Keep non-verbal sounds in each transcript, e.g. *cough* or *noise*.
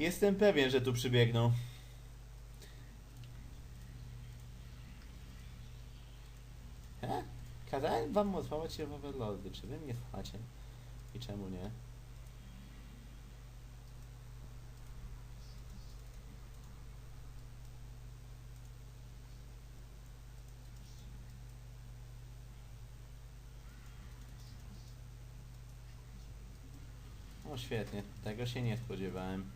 Jestem pewien, że tu przybiegną. He? Kazałem wam odwołać się w Overlordy. Czy wy mnie słuchacie? I czemu nie? O świetnie, tego się nie spodziewałem.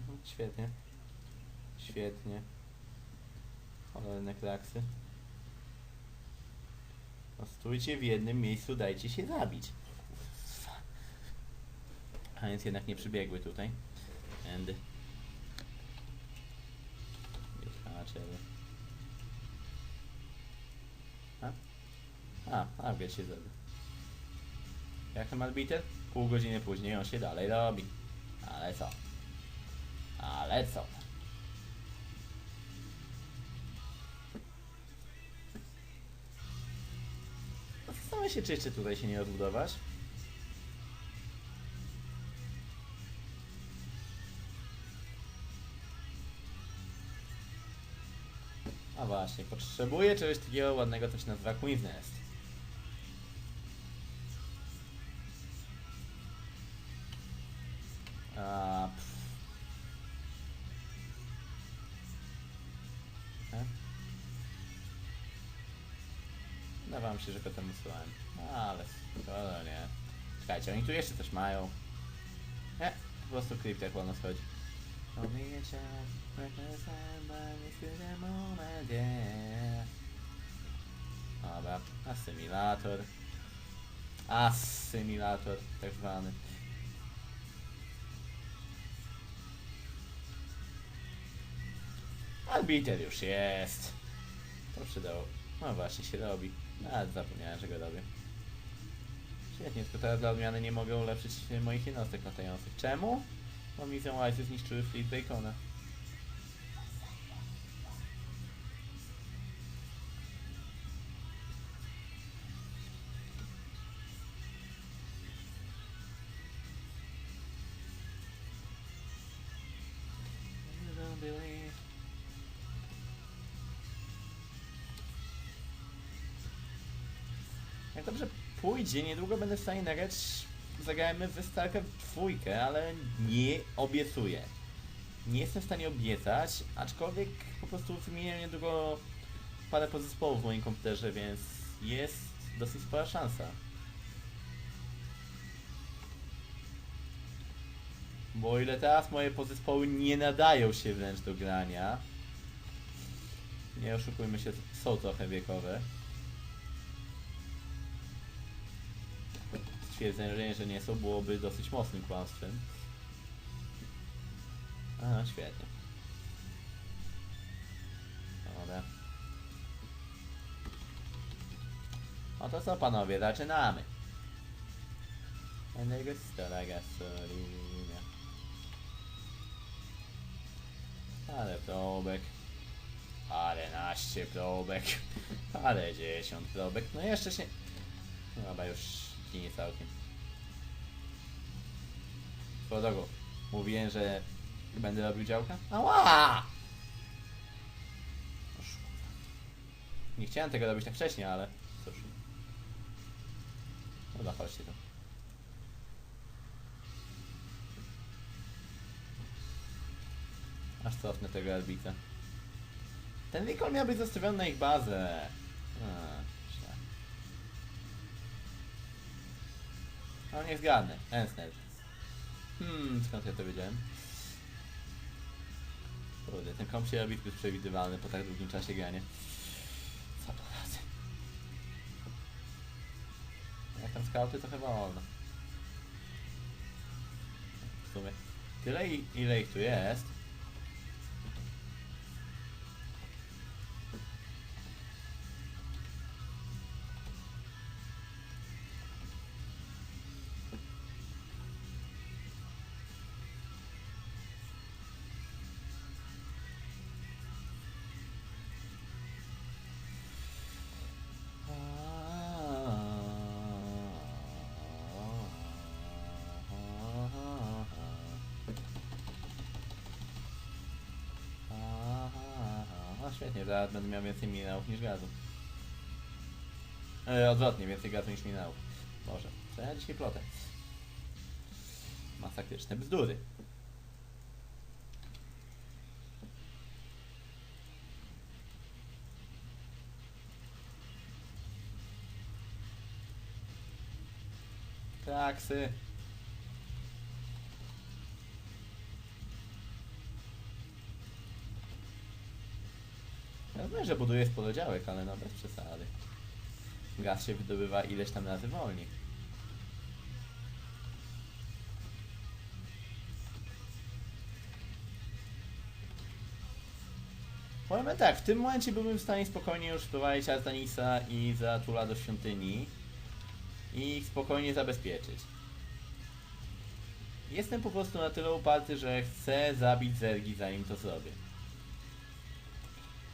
Mhm, świetnie. Świetnie. Cholerne klaksy. No stójcie w jednym miejscu, dajcie się zabić. A więc jednak nie przybiegły tutaj. And... Wjechacze. A? A, a wiesz się zrobił. Jak tam arbiter? Pół godziny później on się dalej robi. Ale co? Ale co? Zastanawiam się, czy jeszcze tutaj się nie odbudować. A właśnie, potrzebuję czegoś takiego ładnego, co się nazywa Queen's Nest. Się, że go tam wysłałem. Ale skoro nie. Czekajcie, oni tu jeszcze coś mają. Nie, po prostu kryptek wolno schodzi. Powiecie, moment, yeah. Dobra, asymilator. Asymilator, tak zwany. Arbiter już jest. To przydało. No właśnie się robi. Nawet zapomniałem, że go robię. Świetnie, tylko teraz dla odmiany nie mogę ulepszyć moich jednostek latających. Czemu? Bo mi Wise zniszczyły Fleet Bacona. Jak dobrze pójdzie, niedługo będę w stanie nagrać, zagrajmy w Starcraft dwójkę, ale nie obiecuję. Nie jestem w stanie obiecać, aczkolwiek po prostu wymienię niedługo parę podzespołów w moim komputerze, więc jest dosyć spora szansa. Bo ile teraz moje podzespoły nie nadają się wręcz do grania, nie oszukujmy się, są trochę wiekowe. Stwierdzenie, że nie są, byłoby dosyć mocnym kłamstwem. A, świetnie. Dobra. No to co panowie, zaczynamy. Enego stola gasolina. Ale probek. Ale naście probek. Ale dziesiąt probek. No jeszcze się... Chyba już ginie całkiem. Swoją mówiłem, że będę robił działka? Ała! Kurwa. Nie chciałem tego robić tak wcześnie, ale cóż. Dobra, chodźcie tu. Aż cofnę tego arbitra. Ten Recall miał być zostawiony na ich bazę. A, No nie zgadnę. Ensnet. Hmm, skąd ja to wiedziałem? Kurde, ten komp się robi zbyt przewidywalny po tak długim czasie grania. Co to razy? Jak tam skauty to chyba wolno. W sumie tyle ile ich tu jest. Świetnie, zaraz będę miał więcej minerałów niż gazu. E, odwrotnie, więcej gazu niż minerałów. Boże, co ja dzisiaj plotę? Masakryczne bzdury. Taksy. Że buduje sporo działek, ale no bez przesady. Gaz się wydobywa ileś tam razy wolniej. Powiem tak, w tym momencie byłbym w stanie spokojnie już wprowadzić Artanisa i Zatula do świątyni i ich spokojnie zabezpieczyć. Jestem po prostu na tyle uparty, że chcę zabić Zergi zanim to zrobię.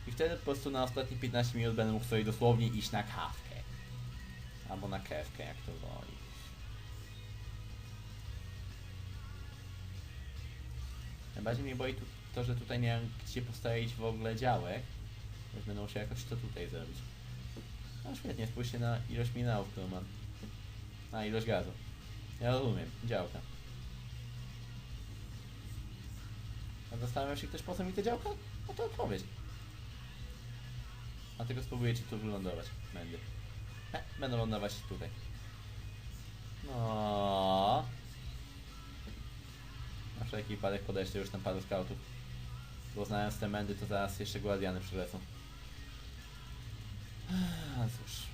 I wtedy po prostu na ostatnie 15 minut będę mógł sobie dosłownie iść na kawkę. Albo na kewkę, jak to woli. Najbardziej mnie boi tu, to, że tutaj nie mam gdzie postawić w ogóle działek. Więc będę musiał jakoś to tutaj zrobić. No świetnie, spójrzcie na ilość minerałów, którą mam. Na ilość gazu. Ja rozumiem, działka. A zastanawiał się ktoś po co mi te działka? No to odpowiedź. A tylko spróbuję ci tu wylądować. Będę. He, będę lądować tutaj. No. Na wszelki wypadek podejście już tam paru scoutów. Bo znając te mędy, to zaraz jeszcze guardiany przylecą. A cóż.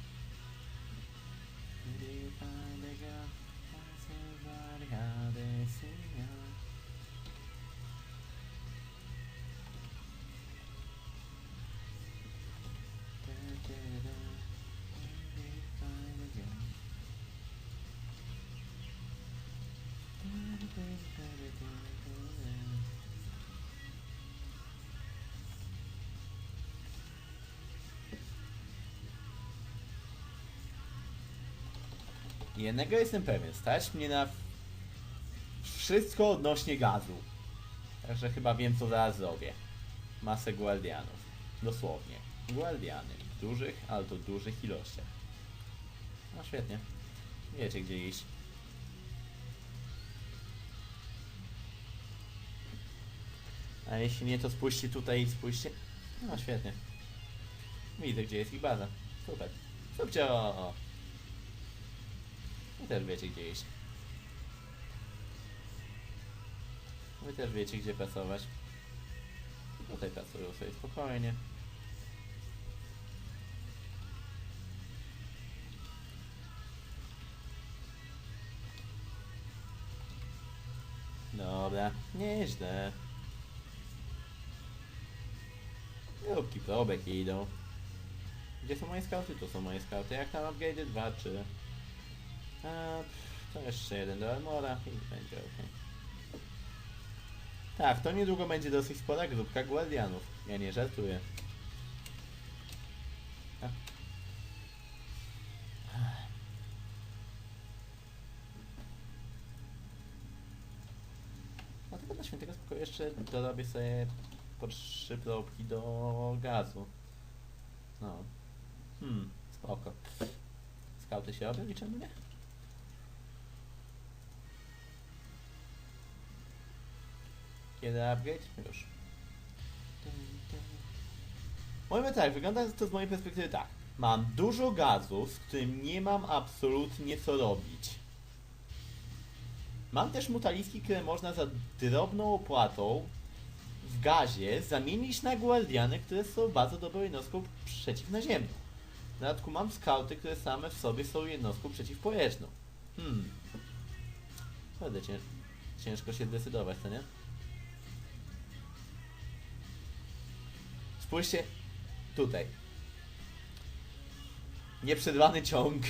Jednego jestem pewien, stać mnie na wszystko odnośnie gazu. Także chyba wiem co zaraz zrobię. Masę guardianów. Dosłownie. Guardiany. W dużych, ale to dużych ilościach. No świetnie. Wiecie gdzie iść. A jeśli nie, to spójrzcie tutaj i spójrzcie. No świetnie. Widzę gdzie jest ich baza. Super. Super. Wy też wiecie gdzie iść. Wy też wiecie gdzie pracować. Tutaj pracują sobie spokojnie. Dobra, nieźle. Grupki probek idą. Gdzie są moje skauty? To są moje skauty. Jak tam upgrade 2 czy... A, pff, to jeszcze jeden do armora i będzie ok. Tak, to niedługo będzie dosyć spora grupka guardianów. Ja nie żartuję. A. Tylko na świętego spokoju jeszcze dorobię sobie po trzy probki do gazu. No. Hmm, spoko. Skauty się robią i czemu nie? Kiedy upgrade? Już. Mówimy tak, wygląda to z mojej perspektywy tak. Mam dużo gazu, z którym nie mam absolutnie co robić. Mam też mutaliski, które można za drobną opłatą w gazie zamienić na guardiany, które są bardzo dobrą jednostką przeciwnaziemną. W dodatku mam skauty, które same w sobie są jednostką przeciwpowietrzną. Hmm. Naprawdę cięż, ciężko się zdecydować, to nie? Spójrzcie tutaj. Nieprzerwany ciąg.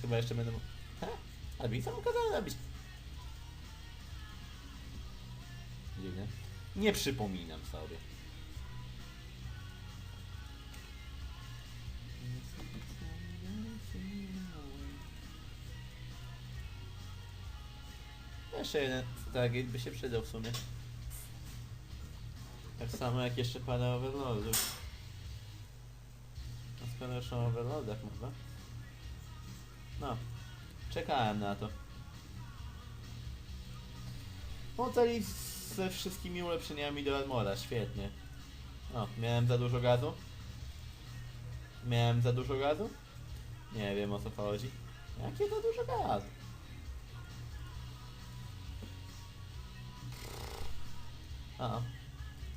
chyba jeszcze będę. Ha? Ale mi sam kazałem nabić. Dziwne. Nie przypominam sobie. Jeszcze jeden Stargate by się przydał w sumie. Tak samo jak jeszcze parę overlordów. A skoro już o overlordach mowa? No, czekałem na to. Ocali ze wszystkimi ulepszeniami do armora, świetnie. O, miałem za dużo gazu? Miałem za dużo gazu? Nie wiem o co chodzi. Jakie za dużo gazu? A.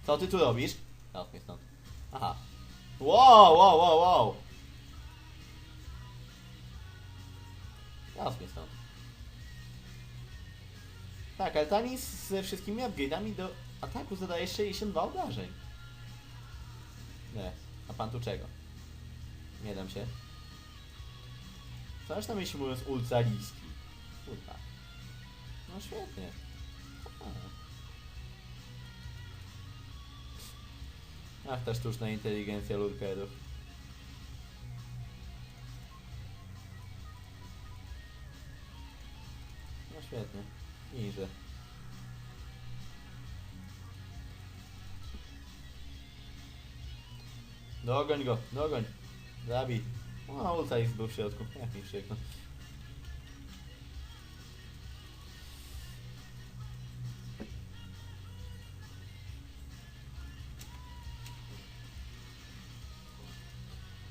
Co ty tu robisz? Chodź mnie stąd. Aha. Wow, wow, wow, wow. Mnie stąd. Tak, ale Tanis ze wszystkimi upgrade'ami do ataku zadaje 62 obrażeń. Nie, a pan tu czego? Nie dam się. Co masz na myśli mówiąc ultraliski? Kurwa. No świetnie. A. Ach, ta sztuczna inteligencja lurkerów. No świetnie. Niże. Dogoń go, dogoń. Zabij. O, ultralist był w środku. *laughs* Jak mi przykno.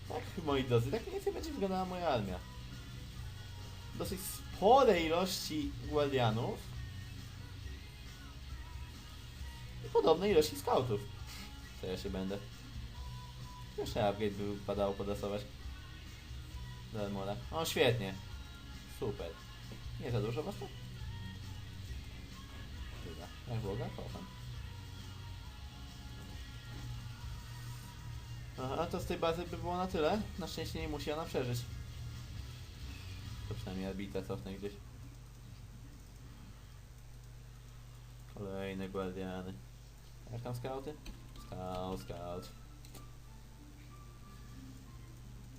Tak, moi drodzy, tak mniej więcej będzie wyglądała moja armia. Dosyć spore ilości guardianów i podobne ilości scoutów. Co ja się będę. Jeszcze upgrade by wypadało podasować. Do. O, świetnie. Super. Nie za dużo was tu? Chyba. Jak Boga? Kocham. Aha, to z tej bazy by było na tyle. Na szczęście nie musi ona przeżyć. To przynajmniej arbitra cofnę gdzieś. Kolejne guardiany. Jak tam skauty? Scout, scout.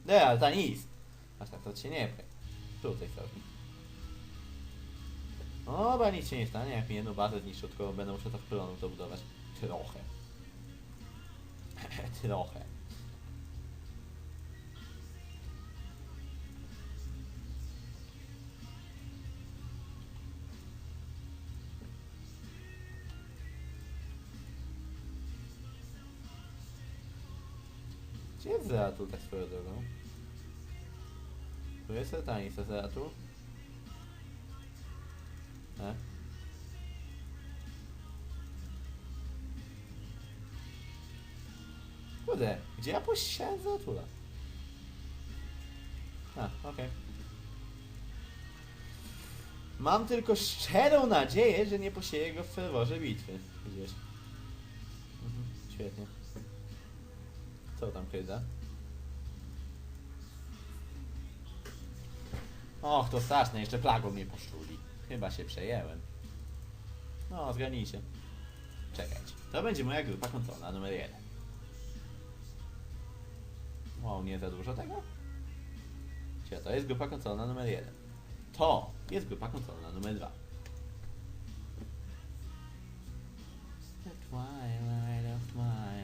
Nie, ale ta nic. Aż tak to się nie pchaj. Tutaj sobie. O, chyba nic się nie stanie, jak mi jedną bazę zniszczą, tylko będę musiał to w pylonu to budować. Trochę. *laughs* Trochę. Gdzie jest Zeratul tak swoją drogą? Tu jest Satanis, a Zeratul? E? Kurde, gdzie ja posiadam Zeratula? A, okej. Mam tylko szczerą nadzieję, że nie posieję go w ferworze bitwy. Gdzieś. Mhm, świetnie. Co tam kryza? Och, to straszne, jeszcze plagą mnie poszczuli. Chyba się przejęłem. No, zgadnijcie. Czekajcie. To będzie moja grupa kontrolna numer jeden. Wow, nie za dużo tego? Cie, to jest grupa kontrolna numer jeden. To jest grupa kontrolna numer dwa. The twilight of my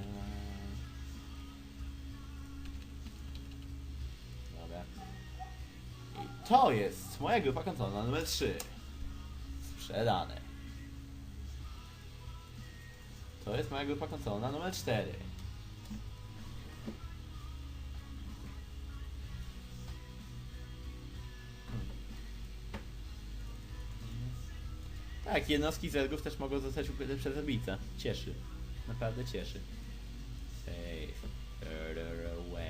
to jest moja grupa kontrolna numer 3. Sprzedane. To jest moja grupa kontrolna numer 4. Tak, jednostki zergów też mogą zostać ukryte przez zabijca. Cieszy. Naprawdę cieszy.